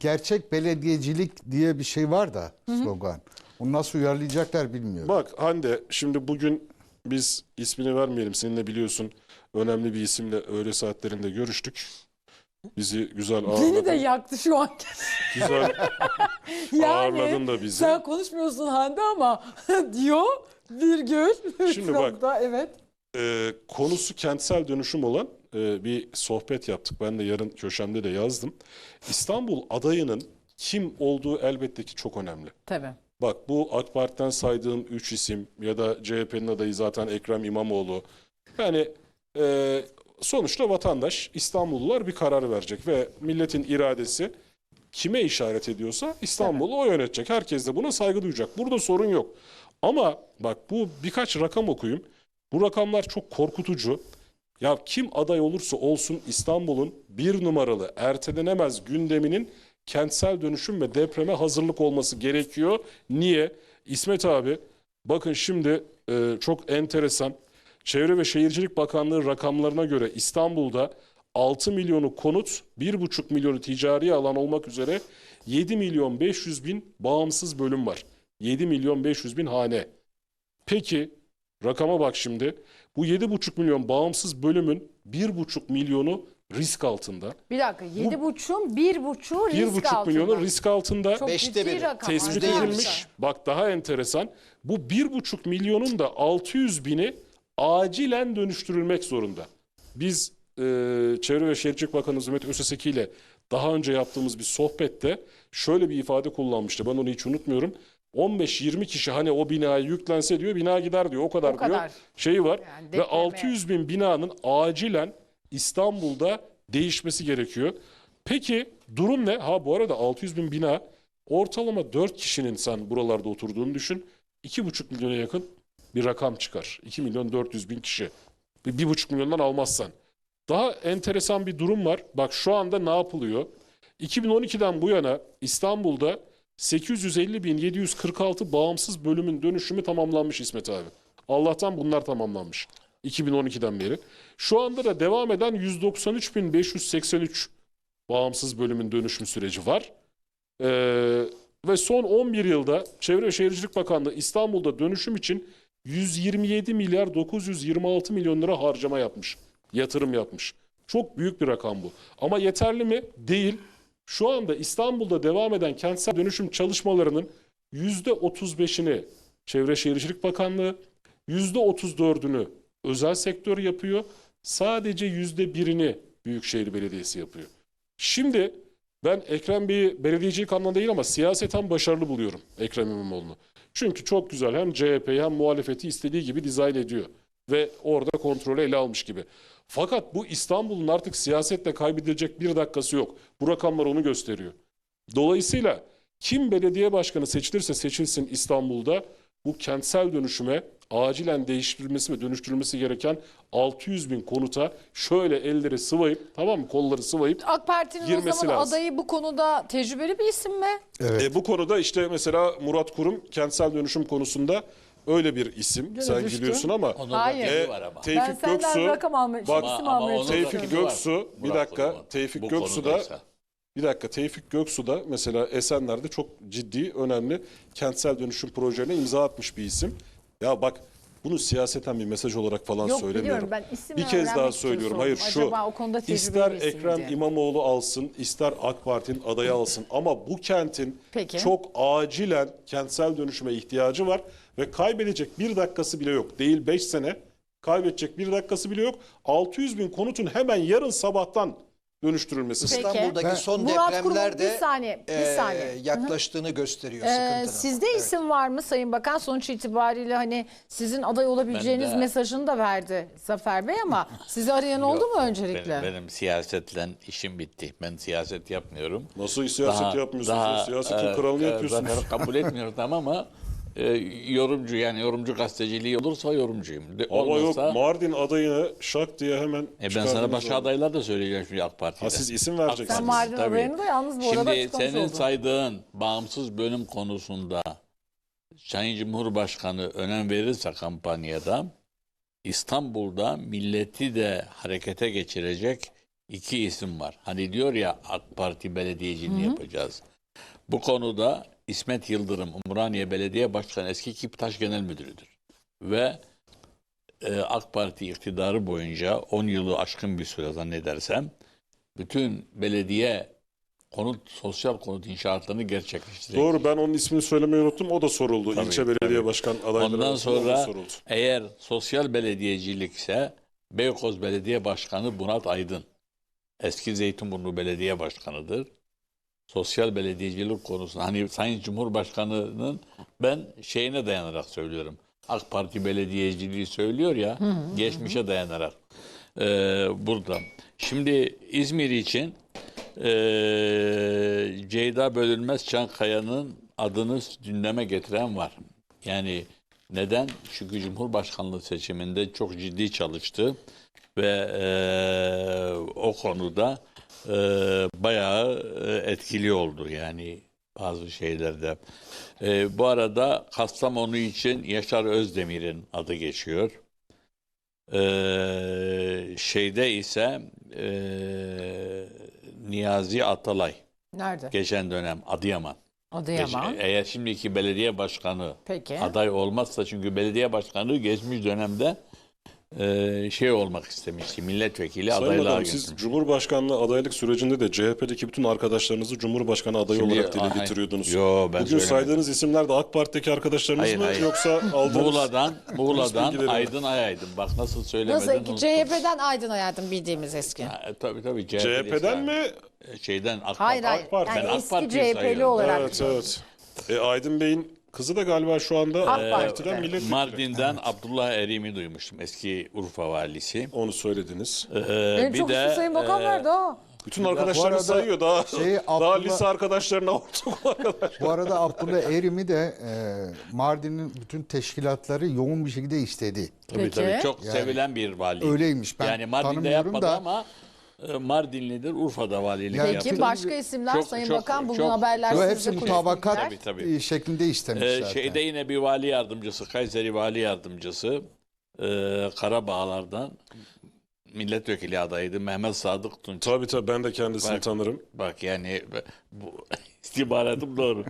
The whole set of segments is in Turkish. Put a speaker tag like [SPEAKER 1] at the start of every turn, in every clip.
[SPEAKER 1] gerçek belediyecilik diye bir şey var da slogan. Onu nasıl uyarlayacaklar bilmiyorum.
[SPEAKER 2] Bak Hande şimdi bugün biz ismini vermeyelim. Seninle biliyorsun önemli bir isimle öğle saatlerinde görüştük. Bizi güzel
[SPEAKER 3] Beni de
[SPEAKER 2] ağırladın.
[SPEAKER 3] yaktı şu an.
[SPEAKER 2] Güzel
[SPEAKER 3] yani
[SPEAKER 2] ağırladın da bizi.
[SPEAKER 3] sen konuşmuyorsun Hande ama diyor virgül.
[SPEAKER 2] Şimdi bak.
[SPEAKER 3] Evet.
[SPEAKER 2] Ee, konusu kentsel dönüşüm olan e, bir sohbet yaptık. Ben de yarın köşemde de yazdım. İstanbul adayının kim olduğu elbette ki çok önemli.
[SPEAKER 3] Tabii.
[SPEAKER 2] Bak bu AK Parti'den saydığın 3 isim ya da CHP'nin adayı zaten Ekrem İmamoğlu. Yani e, sonuçta vatandaş İstanbullular bir karar verecek ve milletin iradesi kime işaret ediyorsa İstanbul'u o yönetecek. Herkes de buna saygı duyacak. Burada sorun yok. Ama bak bu birkaç rakam okuyayım. Bu rakamlar çok korkutucu. Ya kim aday olursa olsun İstanbul'un bir numaralı ertelenemez gündeminin kentsel dönüşüm ve depreme hazırlık olması gerekiyor. Niye? İsmet abi bakın şimdi e, çok enteresan. Çevre ve Şehircilik Bakanlığı rakamlarına göre İstanbul'da 6 milyonu konut, 1,5 milyonu ticari alan olmak üzere 7 milyon 500 bin bağımsız bölüm var. 7 milyon 500 bin hane. Peki rakama bak şimdi. Bu 7,5 milyon bağımsız bölümün 1,5 milyonu risk altında.
[SPEAKER 3] Bir dakika. Yedi buçuğun bir buçuğu risk
[SPEAKER 2] 1,5
[SPEAKER 3] altında.
[SPEAKER 2] milyonu risk altında
[SPEAKER 3] Çok
[SPEAKER 4] Beşte
[SPEAKER 3] ciddi
[SPEAKER 4] biri.
[SPEAKER 3] rakam.
[SPEAKER 2] tespit
[SPEAKER 4] Yüzde
[SPEAKER 2] edilmiş. Bak daha enteresan. Bu 1,5 milyonun da 600 bini acilen dönüştürülmek zorunda. Biz e, Çevre ve Şehircilik Bakanı Zümrüt Öseseki ile daha önce yaptığımız bir sohbette şöyle bir ifade kullanmıştı. Ben onu hiç unutmuyorum. 15-20 kişi hani o binaya yüklense diyor bina gider diyor. O kadar,
[SPEAKER 3] O kadar.
[SPEAKER 2] diyor. Şeyi var.
[SPEAKER 3] Yani
[SPEAKER 2] ve
[SPEAKER 3] depreme.
[SPEAKER 2] 600 bin binanın acilen İstanbul'da değişmesi gerekiyor. Peki durum ne? Ha bu arada 600 bin bina ortalama 4 kişinin sen buralarda oturduğunu düşün. 2,5 milyona yakın bir rakam çıkar. 2 milyon 400 bin kişi. Bir 1,5 milyondan almazsan. Daha enteresan bir durum var. Bak şu anda ne yapılıyor? 2012'den bu yana İstanbul'da 850 bin 746 bağımsız bölümün dönüşümü tamamlanmış İsmet abi. Allah'tan bunlar tamamlanmış. 2012'den beri. Şu anda da devam eden 193.583 bağımsız bölümün dönüşüm süreci var. Ee, ve son 11 yılda Çevre ve Şehircilik Bakanlığı İstanbul'da dönüşüm için 127 milyar 926 milyon lira harcama yapmış. Yatırım yapmış. Çok büyük bir rakam bu. Ama yeterli mi? Değil. Şu anda İstanbul'da devam eden kentsel dönüşüm çalışmalarının %35'ini Çevre Şehircilik Bakanlığı, %34'ünü özel sektör yapıyor. Sadece %1'ini Büyükşehir Belediyesi yapıyor. Şimdi ben Ekrem Bey'i belediyecilik anlamında değil ama siyaseten başarılı buluyorum Ekrem İmamoğlu'nu. Çünkü çok güzel hem CHP'yi hem muhalefeti istediği gibi dizayn ediyor. Ve orada kontrolü ele almış gibi. Fakat bu İstanbul'un artık siyasetle kaybedilecek bir dakikası yok. Bu rakamlar onu gösteriyor. Dolayısıyla kim belediye başkanı seçilirse seçilsin İstanbul'da bu kentsel dönüşüme acilen değiştirilmesi ve dönüştürülmesi gereken 600 bin konuta şöyle elleri sıvayıp tamam mı kolları sıvayıp
[SPEAKER 3] AK Parti'nin o
[SPEAKER 2] Girmesi
[SPEAKER 3] zaman
[SPEAKER 2] lazım.
[SPEAKER 3] adayı bu konuda tecrübeli bir isim mi?
[SPEAKER 1] Evet.
[SPEAKER 2] E, bu konuda işte mesela Murat Kurum kentsel dönüşüm konusunda öyle bir isim.
[SPEAKER 3] Gene
[SPEAKER 2] Sen
[SPEAKER 3] düştü.
[SPEAKER 2] biliyorsun ama
[SPEAKER 5] Onun
[SPEAKER 3] Hayır.
[SPEAKER 2] e,
[SPEAKER 5] var ama.
[SPEAKER 3] Ben
[SPEAKER 2] Tevfik
[SPEAKER 3] senden
[SPEAKER 2] Göksu
[SPEAKER 3] rakam almaya,
[SPEAKER 2] Bak,
[SPEAKER 3] isim
[SPEAKER 5] ama
[SPEAKER 3] almaya
[SPEAKER 5] onun
[SPEAKER 2] Tevfik
[SPEAKER 5] sözü var.
[SPEAKER 2] Göksu bir
[SPEAKER 5] Murat
[SPEAKER 2] dakika. Tevfik
[SPEAKER 5] Bu
[SPEAKER 2] Göksu da
[SPEAKER 5] konudaysa.
[SPEAKER 2] bir dakika Tevfik Göksu da mesela Esenler'de çok ciddi önemli kentsel dönüşüm projelerine imza atmış bir isim. Ya bak bunu siyaseten bir mesaj olarak falan
[SPEAKER 3] Yok
[SPEAKER 2] söylemiyorum.
[SPEAKER 3] ben isim
[SPEAKER 2] bir kez daha söylüyorum. Hayır şu
[SPEAKER 3] Acaba o konuda
[SPEAKER 2] ister Ekrem
[SPEAKER 3] diye.
[SPEAKER 2] İmamoğlu alsın, ister AK Parti'nin adayı alsın ama bu kentin
[SPEAKER 3] Peki.
[SPEAKER 2] çok acilen kentsel dönüşüme ihtiyacı var ve kaybedecek bir dakikası bile yok. Değil 5 sene kaybedecek bir dakikası bile yok. 600 bin konutun hemen yarın sabahtan dönüştürülmesi.
[SPEAKER 3] Peki.
[SPEAKER 4] İstanbul'daki
[SPEAKER 1] Ben-
[SPEAKER 4] son
[SPEAKER 3] Murat
[SPEAKER 4] depremlerde
[SPEAKER 3] Kurum'un bir saniye, bir
[SPEAKER 4] eee,
[SPEAKER 3] saniye.
[SPEAKER 4] yaklaştığını gösteriyor
[SPEAKER 3] Ee,
[SPEAKER 4] sıkıntının.
[SPEAKER 3] sizde isim var mı Sayın Bakan? Sonuç itibariyle hani sizin aday olabileceğiniz
[SPEAKER 5] Ben de-
[SPEAKER 3] mesajını da verdi Zafer Bey ama sizi arayan oldu mu öncelikle?
[SPEAKER 5] Benim, benim siyasetle işim bitti. Ben siyaset yapmıyorum.
[SPEAKER 2] Nasıl siyaset yapmıyorsunuz? ya? Siyasetin kralını yapıyorsunuz.
[SPEAKER 5] Zaten kabul etmiyorum tamam ama e, yorumcu yani yorumcu gazeteciliği olursa yorumcuyum. De,
[SPEAKER 2] Ama
[SPEAKER 5] olmazsa,
[SPEAKER 2] yok Mardin adayını şak diye hemen
[SPEAKER 5] e, ben sana başka
[SPEAKER 2] onu.
[SPEAKER 5] adaylar da söyleyeceğim şimdi AK Parti'de.
[SPEAKER 2] Ha siz isim vereceksiniz.
[SPEAKER 3] Sen
[SPEAKER 5] Tabii,
[SPEAKER 3] Mardin
[SPEAKER 5] tabii.
[SPEAKER 3] adayını da yalnız bu arada
[SPEAKER 5] Şimdi senin
[SPEAKER 3] oldun.
[SPEAKER 5] saydığın bağımsız bölüm konusunda Sayın Cumhurbaşkanı önem verirse kampanyada İstanbul'da milleti de harekete geçirecek iki isim var. Hani diyor ya AK Parti belediyeciliğini yapacağız. Bu konuda İsmet Yıldırım, Umraniye Belediye Başkanı eski Kiptaş Genel Müdürüdür. Ve e, AK Parti iktidarı boyunca 10 yılı aşkın bir süre zannedersem bütün belediye konut, sosyal konut inşaatlarını gerçekleştirecek.
[SPEAKER 2] Doğru ben onun ismini söylemeyi unuttum. O da soruldu.
[SPEAKER 5] Tabii,
[SPEAKER 2] İlçe belediye
[SPEAKER 5] tabii.
[SPEAKER 2] başkan adayları
[SPEAKER 5] Ondan sonra
[SPEAKER 2] soruldu.
[SPEAKER 5] eğer sosyal belediyecilikse Beykoz Belediye Başkanı Murat Aydın. Eski Zeytinburnu Belediye Başkanı'dır. Sosyal belediyecilik konusunda hani Sayın Cumhurbaşkanı'nın ben şeyine dayanarak söylüyorum. AK Parti belediyeciliği söylüyor ya geçmişe dayanarak Ee, burada. Şimdi İzmir için ee, Ceyda Bölünmez Çankaya'nın adını gündeme getiren var. Yani neden? Çünkü Cumhurbaşkanlığı seçiminde çok ciddi çalıştı ve ee, o konuda ee, bayağı ee, etkili oldu yani bazı şeylerde. Ee, bu arada Kastamonu için Yaşar Özdemir'in adı geçiyor. Ee, şeyde ise ee, Niyazi Atalay
[SPEAKER 3] Nerede?
[SPEAKER 5] geçen dönem Adıyaman.
[SPEAKER 3] Adıyaman.
[SPEAKER 5] Geç- Eğer şimdiki belediye başkanı
[SPEAKER 3] Peki.
[SPEAKER 5] aday olmazsa çünkü belediye başkanı geçmiş dönemde ee, şey olmak istemişti. Milletvekili
[SPEAKER 2] Sayın
[SPEAKER 5] adaylığa
[SPEAKER 2] Bakanım siz. Cumhurbaşkanlığı adaylık sürecinde de CHP'deki bütün arkadaşlarınızı Cumhurbaşkanı adayı
[SPEAKER 5] Şimdi-
[SPEAKER 2] olarak dile getiriyordunuz.
[SPEAKER 5] Yo, ben
[SPEAKER 2] Bugün
[SPEAKER 5] söylemedim.
[SPEAKER 2] saydığınız isimler de AK Parti'deki arkadaşlarınız
[SPEAKER 5] Hayır,
[SPEAKER 2] mı
[SPEAKER 5] hayır.
[SPEAKER 2] yoksa aldığınız...
[SPEAKER 5] Muğla'dan, Muğla'dan. Aydın Ayaydın. Bak nasıl söylemeden
[SPEAKER 3] Nasıl?
[SPEAKER 5] unuttum.
[SPEAKER 3] CHP'den Aydın Hayatım bildiğimiz eski.
[SPEAKER 5] Ha, e, tabii tabii.
[SPEAKER 2] CHP'den
[SPEAKER 5] yani.
[SPEAKER 2] mi?
[SPEAKER 5] E, Şeyden AK
[SPEAKER 3] Hayır
[SPEAKER 5] Parti.
[SPEAKER 3] hayır.
[SPEAKER 2] Parti.
[SPEAKER 3] Yani
[SPEAKER 5] Ben AK
[SPEAKER 3] eski
[SPEAKER 5] Parti'yi
[SPEAKER 3] CHP'li
[SPEAKER 5] sayıyorum.
[SPEAKER 3] olarak.
[SPEAKER 2] Evet evet. E, Aydın Bey'in kızı da galiba şu anda
[SPEAKER 3] AK Parti'de.
[SPEAKER 2] Parti'den milletvekili.
[SPEAKER 5] Mardin'den Abdullah Erim'i duymuştum. Eski Urfa valisi.
[SPEAKER 2] Onu söylediniz.
[SPEAKER 5] Ee,
[SPEAKER 3] En çok üstü Sayın Bakan
[SPEAKER 5] e,
[SPEAKER 3] verdi ha.
[SPEAKER 2] Bütün arkadaşlarını
[SPEAKER 1] arada
[SPEAKER 2] sayıyor daha.
[SPEAKER 1] şeyi
[SPEAKER 2] daha
[SPEAKER 1] Abdullah-
[SPEAKER 2] lise arkadaşlarına ortak arkadaş.
[SPEAKER 1] Bu arada Abdullah Erim'i de e, Mardin'in bütün teşkilatları yoğun bir şekilde istedi.
[SPEAKER 5] Tabii
[SPEAKER 3] Peki.
[SPEAKER 5] tabii çok sevilen bir vali.
[SPEAKER 1] Öyleymiş. Ben
[SPEAKER 5] yani Mardin'de
[SPEAKER 1] tanımıyorum
[SPEAKER 5] yapmadı
[SPEAKER 1] da-
[SPEAKER 5] ama Mardinlidir. Urfa'da valilik
[SPEAKER 1] Yani
[SPEAKER 5] yaptı.
[SPEAKER 3] Peki başka isimler
[SPEAKER 5] Çok-
[SPEAKER 3] Sayın
[SPEAKER 5] çok-
[SPEAKER 3] Bakan bugün
[SPEAKER 5] çok-
[SPEAKER 3] haberler
[SPEAKER 1] Yo,
[SPEAKER 3] sizde
[SPEAKER 1] hepsi
[SPEAKER 3] kulis
[SPEAKER 1] mutabakat.
[SPEAKER 5] Tabii, tabii.
[SPEAKER 1] e, şeklinde istemiş
[SPEAKER 5] Ee,
[SPEAKER 1] zaten.
[SPEAKER 5] şeyde yine bir vali yardımcısı, Kayseri vali yardımcısı e, Karabağlar'dan milletvekili adayıydı Mehmet Sadık Tunç.
[SPEAKER 2] Tabii tabii ben de kendisini
[SPEAKER 5] Bak.
[SPEAKER 2] tanırım.
[SPEAKER 5] Bak yani bu istihbaratım doğru.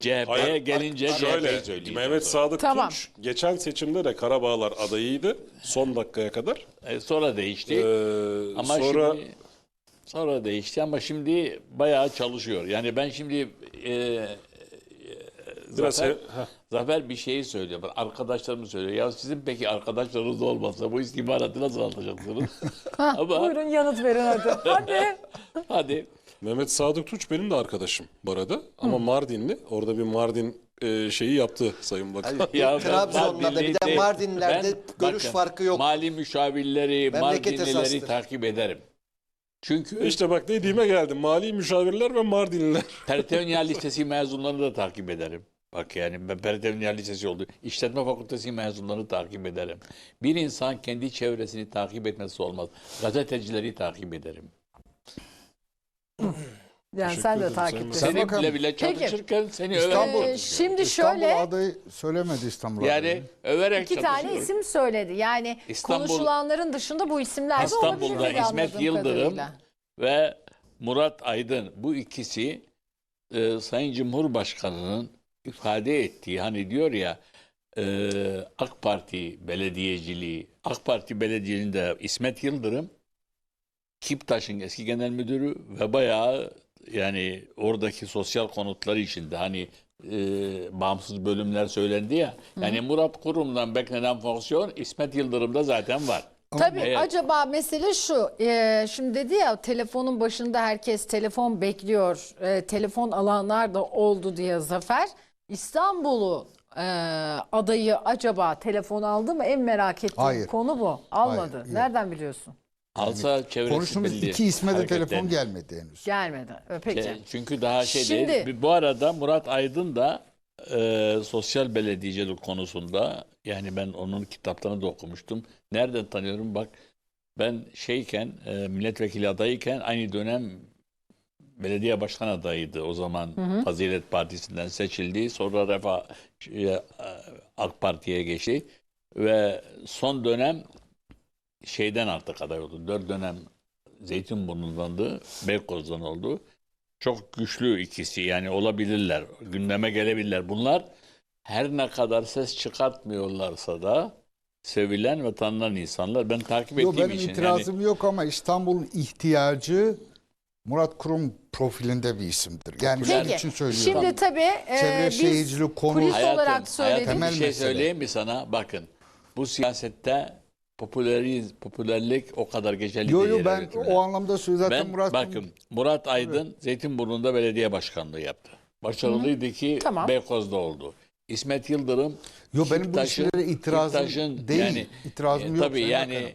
[SPEAKER 5] CHP'ye
[SPEAKER 2] Hayır,
[SPEAKER 5] gelince
[SPEAKER 2] Şöyle
[SPEAKER 5] söyleyeceğim.
[SPEAKER 2] Mehmet Sadık
[SPEAKER 3] Tamam.
[SPEAKER 2] Tunç geçen seçimde de Karabağlar adayıydı son dakikaya kadar.
[SPEAKER 5] E, sonra değişti.
[SPEAKER 2] Ee,
[SPEAKER 5] ama
[SPEAKER 2] sonra
[SPEAKER 5] şimdi sonra değişti ama şimdi bayağı çalışıyor. Yani ben şimdi e, e,
[SPEAKER 2] biraz
[SPEAKER 5] Zafer,
[SPEAKER 2] Heh.
[SPEAKER 5] Zafer bir şeyi söylüyor. Arkadaşlarım söylüyor. Ya sizin peki arkadaşlarınız olmasa bu istihbaratı nasıl alacaksınız? ama
[SPEAKER 3] Buyurun yanıt verin hadi. Hadi.
[SPEAKER 5] hadi
[SPEAKER 2] Mehmet Sadık Tunç benim de arkadaşım bu arada. Ama Mardinli. Orada bir Mardin e, şeyi yaptı Sayın Bakan.
[SPEAKER 5] Ya ben
[SPEAKER 4] Trabzon'da da bir de Mardinler'de görüş
[SPEAKER 5] bakın,
[SPEAKER 4] farkı yok.
[SPEAKER 5] Mali müşavirleri,
[SPEAKER 4] Memleket
[SPEAKER 5] Mardinlileri
[SPEAKER 4] esastır.
[SPEAKER 5] takip ederim. Çünkü
[SPEAKER 2] İşte bak dediğime geldim. Mali müşavirler ve Mardinliler.
[SPEAKER 5] Pertevniyal Lisesi mezunlarını da takip ederim. Bak yani ben Pertevniyal Lisesi oldu. İşletme Fakültesi mezunlarını takip ederim. Bir insan kendi çevresini takip etmesi olmaz. Gazetecileri takip ederim.
[SPEAKER 3] Yani sen de
[SPEAKER 2] ederim,
[SPEAKER 3] takip
[SPEAKER 2] Sayın
[SPEAKER 3] et.
[SPEAKER 2] Bakan.
[SPEAKER 5] Seni
[SPEAKER 1] bakalım.
[SPEAKER 5] bile bile
[SPEAKER 3] Peki.
[SPEAKER 5] seni
[SPEAKER 1] İstanbul-
[SPEAKER 5] överek
[SPEAKER 3] Ee, şimdi
[SPEAKER 1] İstanbul
[SPEAKER 3] şöyle
[SPEAKER 1] adayı söylemedi İstanbul
[SPEAKER 5] yani
[SPEAKER 1] adayı.
[SPEAKER 5] överek
[SPEAKER 3] iki tane isim söyledi. Yani
[SPEAKER 5] İstanbul-
[SPEAKER 3] konuşulanların dışında bu isimler de
[SPEAKER 5] İstanbul'da
[SPEAKER 3] olabilir dedi
[SPEAKER 5] İsmet
[SPEAKER 3] anladığım
[SPEAKER 5] Yıldırım
[SPEAKER 3] kadarıyla.
[SPEAKER 5] ve Murat Aydın bu ikisi e, Sayın Cumhurbaşkanı'nın ifade ettiği hani diyor ya e, AK Parti belediyeciliği AK Parti belediyeliğinde İsmet Yıldırım Kiptaş'ın eski genel müdürü ve bayağı yani oradaki sosyal konutları içinde hani e, bağımsız bölümler söylendi ya. Yani Murat Kurum'dan beklenen fonksiyon İsmet Yıldırım'da zaten var.
[SPEAKER 3] Tabii
[SPEAKER 5] Evet.
[SPEAKER 3] acaba mesele şu. e, şimdi dedi ya telefonun başında herkes telefon bekliyor. e, telefon alanlar da oldu diye Zafer. İstanbul'u e, adayı acaba telefon aldı mı? En merak ettiğim
[SPEAKER 1] Hayır.
[SPEAKER 3] konu bu. Almadı.
[SPEAKER 1] Hayır, yok.
[SPEAKER 3] Nereden biliyorsun?
[SPEAKER 5] Alsa çevresi
[SPEAKER 1] Konuştuğumuz
[SPEAKER 5] belli.
[SPEAKER 1] iki isme de telefon
[SPEAKER 5] hareketlerini.
[SPEAKER 1] gelmedi henüz.
[SPEAKER 3] Gelmedi. E, Peki.
[SPEAKER 5] Şey, Çünkü daha şey
[SPEAKER 3] Şimdi-
[SPEAKER 5] değil. Bu arada Murat Aydın da e, sosyal belediyecilik konusunda yani ben onun kitaplarını da okumuştum. Nereden tanıyorum? Bak ben şeyken e, milletvekili adayıyken aynı dönem belediye başkan adayıydı o zaman Fazilet Partisi'nden seçildi. Sonra Refah şey, AK Parti'ye geçti ve son dönem şeyden artık aday oldu. Dört dönem Zeytinburnu'ndan da Beykoz'dan oldu. Çok güçlü ikisi yani olabilirler. Gündeme gelebilirler. Bunlar her ne kadar ses çıkartmıyorlarsa da sevilen ve tanınan insanlar. Ben takip ettiğim
[SPEAKER 1] benim
[SPEAKER 5] için. yani-
[SPEAKER 1] itirazım yok ama İstanbul'un ihtiyacı Murat Kurum profilinde bir isimdir. Yani
[SPEAKER 3] Peki.
[SPEAKER 1] için söylüyorum.
[SPEAKER 3] Şimdi tabii e,
[SPEAKER 1] Çevre
[SPEAKER 3] biz
[SPEAKER 1] şehircilik konu-
[SPEAKER 5] Hayatım,
[SPEAKER 3] olarak söyledik.
[SPEAKER 5] hayatım
[SPEAKER 1] Temel
[SPEAKER 5] bir şey
[SPEAKER 1] mesele.
[SPEAKER 5] söyleyeyim mi sana? Bakın bu siyasette popüleriz, popülerlik o kadar geçerli
[SPEAKER 1] Yo
[SPEAKER 5] değil.
[SPEAKER 1] yo ben o anlamda. Zaten
[SPEAKER 5] Ben
[SPEAKER 1] Murat
[SPEAKER 5] bakın Murat Aydın Zeytinburnu'nda belediye başkanlığı yaptı. Başarılıydı ki
[SPEAKER 3] Tamam.
[SPEAKER 5] Beykoz'da oldu. İsmet Yıldırım
[SPEAKER 1] Yo, benim bu işlere itirazım
[SPEAKER 5] Kiptaş'ın
[SPEAKER 1] değil. İtirazım yok
[SPEAKER 5] Tabii yani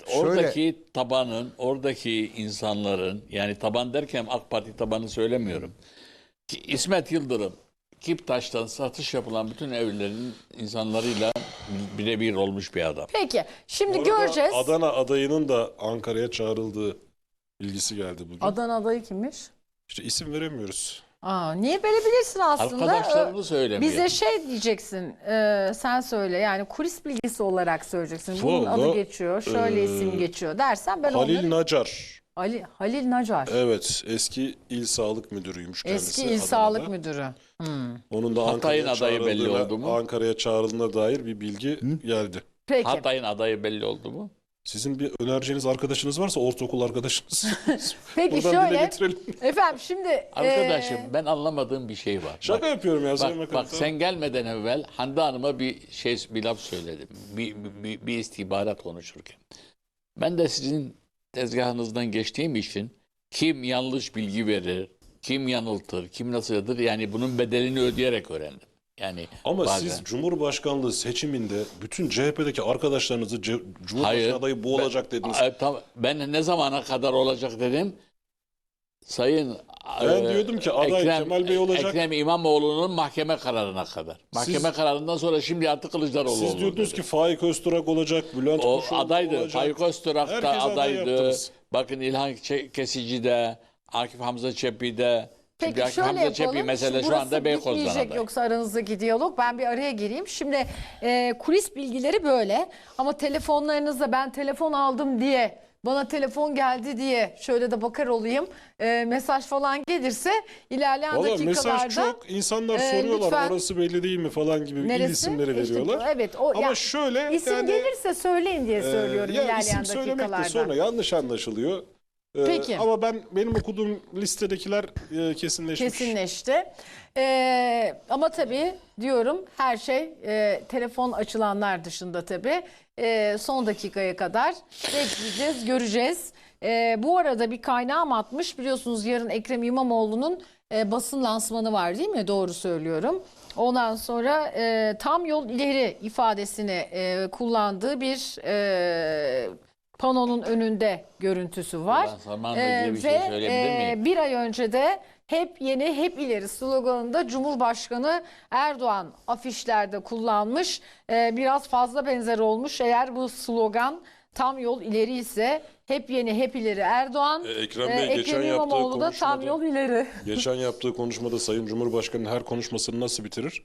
[SPEAKER 1] Bakanım.
[SPEAKER 5] oradaki tabanın, oradaki insanların yani taban derken AK Parti tabanı söylemiyorum. İsmet Yıldırım Kiptaş'tan satış yapılan bütün evlerin insanlarıyla birebir olmuş bir adam.
[SPEAKER 3] Peki şimdi
[SPEAKER 2] Bu arada
[SPEAKER 3] göreceğiz.
[SPEAKER 2] Adana adayının da Ankara'ya çağrıldığı bilgisi geldi bugün.
[SPEAKER 3] Adana adayı kimmiş?
[SPEAKER 2] İşte isim veremiyoruz.
[SPEAKER 3] Aa, niye verebilirsin aslında?
[SPEAKER 5] Arkadaşlarını
[SPEAKER 3] Ee,
[SPEAKER 5] söylemiyor.
[SPEAKER 3] Bize şey diyeceksin, e, sen söyle yani kulis bilgisi olarak söyleyeceksin. Bunun adı
[SPEAKER 2] Vallahi,
[SPEAKER 3] geçiyor, şöyle
[SPEAKER 2] e,
[SPEAKER 3] isim geçiyor dersen ben
[SPEAKER 2] Halil
[SPEAKER 3] onları...
[SPEAKER 2] Nacar.
[SPEAKER 3] Ali, Halil Nacar.
[SPEAKER 2] Evet eski il sağlık müdürüymüş kendisi.
[SPEAKER 3] Eski il
[SPEAKER 2] Adana'da.
[SPEAKER 3] Sağlık Müdürü.
[SPEAKER 2] Onun da
[SPEAKER 5] Hatay'ın
[SPEAKER 2] Ankara'ya
[SPEAKER 5] adayı belli oldu mu?
[SPEAKER 2] Ankara'ya çağrıldığına dair bir bilgi geldi.
[SPEAKER 3] Peki.
[SPEAKER 5] Hatay'ın adayı belli oldu mu?
[SPEAKER 2] Sizin bir önereceğiniz arkadaşınız varsa ortaokul arkadaşınız.
[SPEAKER 3] Peki
[SPEAKER 2] Buradan
[SPEAKER 3] şöyle.
[SPEAKER 2] getirelim.
[SPEAKER 3] Efendim şimdi...
[SPEAKER 5] Arkadaşım
[SPEAKER 3] e,
[SPEAKER 5] ben anlamadığım bir şey var.
[SPEAKER 2] Şaka
[SPEAKER 5] Bak-
[SPEAKER 2] yapıyorum ya
[SPEAKER 5] Bak,
[SPEAKER 2] Bakanım.
[SPEAKER 5] bak sen gelmeden evvel Hande Hanım'a bir şey bir laf söyledim. Bir, bir, bir istihbarat konuşurken. Ben de sizin tezgahınızdan geçtiğim için kim yanlış bilgi verir, kim yanıltır, kim nasıl yadır yani bunun bedelini ödeyerek öğrendim. Yani
[SPEAKER 2] Ama
[SPEAKER 5] bazen.
[SPEAKER 2] siz Cumhurbaşkanlığı seçiminde bütün CHP'deki arkadaşlarınızı Ce- Cumhurbaşkanı
[SPEAKER 5] Hayır.
[SPEAKER 2] adayı bu olacak dediniz.
[SPEAKER 5] E, tam- ben ne zamana kadar olacak dedim. Sayın
[SPEAKER 2] Ben
[SPEAKER 5] e,
[SPEAKER 2] diyordum ki aday Kemal Bey olacak.
[SPEAKER 5] Ekrem İmamoğlu'nun mahkeme kararına kadar. Mahkeme kararından sonra şimdi artık Kılıçdaroğlu
[SPEAKER 2] Siz diyordunuz ki Faik Öztürk olacak, Bülent
[SPEAKER 5] O
[SPEAKER 2] Kuşoğlu
[SPEAKER 5] adaydı.
[SPEAKER 2] olacak.
[SPEAKER 5] Faik Öztürk
[SPEAKER 2] Herkes
[SPEAKER 5] da
[SPEAKER 2] aday
[SPEAKER 5] adaydı.
[SPEAKER 2] yaptınız.
[SPEAKER 5] Bakın İlhan Kesici de, Akif Hamza Çepi de. Şimdi
[SPEAKER 3] Peki
[SPEAKER 5] Akif
[SPEAKER 3] şöyle
[SPEAKER 5] Hamza Çepi
[SPEAKER 3] yapalım.
[SPEAKER 5] mesela
[SPEAKER 3] Şimdi
[SPEAKER 5] şu anda Beykoz'dan
[SPEAKER 3] yoksa aranızdaki diyalog. Ben bir araya gireyim. Şimdi e, kulis bilgileri böyle ama telefonlarınızda ben telefon aldım diye bana telefon geldi diye şöyle de bakar olayım. E, mesaj falan gelirse ilerleyen
[SPEAKER 2] Valla
[SPEAKER 3] dakikalarda
[SPEAKER 2] mesaj çok. İnsanlar
[SPEAKER 3] e,
[SPEAKER 2] soruyorlar
[SPEAKER 3] lütfen-
[SPEAKER 2] orası belli değil mi falan gibi il
[SPEAKER 3] neresi?
[SPEAKER 2] isimleri
[SPEAKER 3] İşte
[SPEAKER 2] veriyorlar.
[SPEAKER 3] evet o
[SPEAKER 2] Ama
[SPEAKER 3] ya,
[SPEAKER 2] şöyle
[SPEAKER 3] isim
[SPEAKER 2] yani,
[SPEAKER 3] gelirse söyleyin diye
[SPEAKER 2] e,
[SPEAKER 3] söylüyorum
[SPEAKER 2] ya
[SPEAKER 3] ilerleyen
[SPEAKER 2] isim söylemek de
[SPEAKER 3] dakikalarda.
[SPEAKER 2] sonra yanlış anlaşılıyor. E,
[SPEAKER 3] Peki.
[SPEAKER 2] Ama ben benim okuduğum listedekiler e, kesinleşmiş.
[SPEAKER 3] Kesinleşti. Ee, ama tabii diyorum her şey e, telefon açılanlar dışında tabii e, son dakikaya kadar bekleyeceğiz, göreceğiz. E, bu arada bir kaynağım atmış biliyorsunuz yarın Ekrem İmamoğlu'nun e, basın lansmanı var değil mi? Doğru söylüyorum. Ondan sonra e, tam yol ileri ifadesini e, kullandığı bir e, panonun önünde görüntüsü var.
[SPEAKER 5] Lansmanla
[SPEAKER 3] Ee,
[SPEAKER 5] ilgili bir şey söyleyebilir
[SPEAKER 3] e,
[SPEAKER 5] miyim?
[SPEAKER 3] bir ay önce de hep yeni hep ileri sloganında Cumhurbaşkanı Erdoğan afişlerde kullanmış. Ee, biraz fazla benzer olmuş. Eğer bu slogan tam yol ileri ise hep yeni hep ileri Erdoğan.
[SPEAKER 2] E, Ekrem
[SPEAKER 3] e,
[SPEAKER 2] Bey geçen
[SPEAKER 3] Ekrem
[SPEAKER 2] yaptığı
[SPEAKER 3] İmamoğlu da tam
[SPEAKER 2] konuşmada-
[SPEAKER 3] yol ileri.
[SPEAKER 2] Geçen yaptığı konuşmada Sayın Cumhurbaşkanı her konuşmasını nasıl bitirir?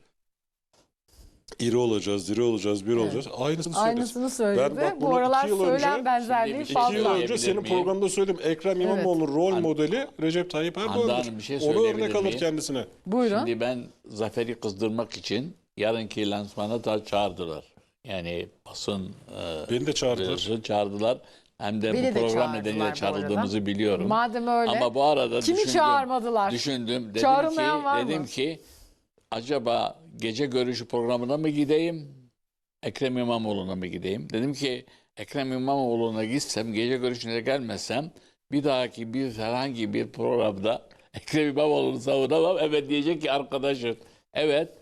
[SPEAKER 2] İri olacağız, diri olacağız, bir olacağız. Aynısını söyledi.
[SPEAKER 3] Aynısını söyledi.
[SPEAKER 2] Ben bak
[SPEAKER 3] bu aralar
[SPEAKER 2] iki yıl önce-
[SPEAKER 3] benzerliği
[SPEAKER 5] Şimdi bir şey
[SPEAKER 3] fazla.
[SPEAKER 2] İki yıl önce senin
[SPEAKER 5] miyim?
[SPEAKER 2] programda söyledim. Ekrem İmamoğlu'nun rol modeli Recep Tayyip
[SPEAKER 5] Hande
[SPEAKER 2] Erdoğan'dır.
[SPEAKER 5] Hanım, bir şey
[SPEAKER 2] Onu
[SPEAKER 5] söyleyebilir
[SPEAKER 2] örnek alır
[SPEAKER 5] miyim?
[SPEAKER 2] kendisine.
[SPEAKER 3] Buyurun.
[SPEAKER 5] Şimdi ben Zafer'i kızdırmak için yarınki lansmana da çağırdılar. Yani basın e,
[SPEAKER 2] Beni de çağırdılar.
[SPEAKER 5] bürosu çağırdılar. Hem de
[SPEAKER 3] Beni de
[SPEAKER 5] bu program
[SPEAKER 3] çağırdılar bu
[SPEAKER 5] nedeniyle
[SPEAKER 3] arada.
[SPEAKER 5] çağrıldığımızı biliyorum.
[SPEAKER 3] Madem öyle.
[SPEAKER 5] Ama bu arada
[SPEAKER 3] Kimi
[SPEAKER 5] düşündüm,
[SPEAKER 3] çağırmadılar?
[SPEAKER 5] Düşündüm. Dedim ki,
[SPEAKER 3] Çağrılmayan var mı?
[SPEAKER 5] dedim ki acaba gece görüşü programına mı gideyim? Ekrem İmamoğlu'na mı gideyim? Dedim ki Ekrem İmamoğlu'na gitsem, gece görüşüne gelmezsem bir dahaki bir herhangi bir programda Ekrem İmamoğlu'nu savunamam. Evet diyecek ki arkadaşım. Evet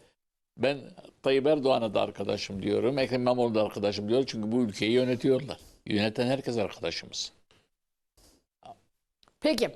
[SPEAKER 5] ben Tayyip Erdoğan'a da arkadaşım diyorum. Ekrem İmamoğlu'na da arkadaşım diyorum. Çünkü bu ülkeyi yönetiyorlar. Yöneten herkes arkadaşımız.
[SPEAKER 3] Peki.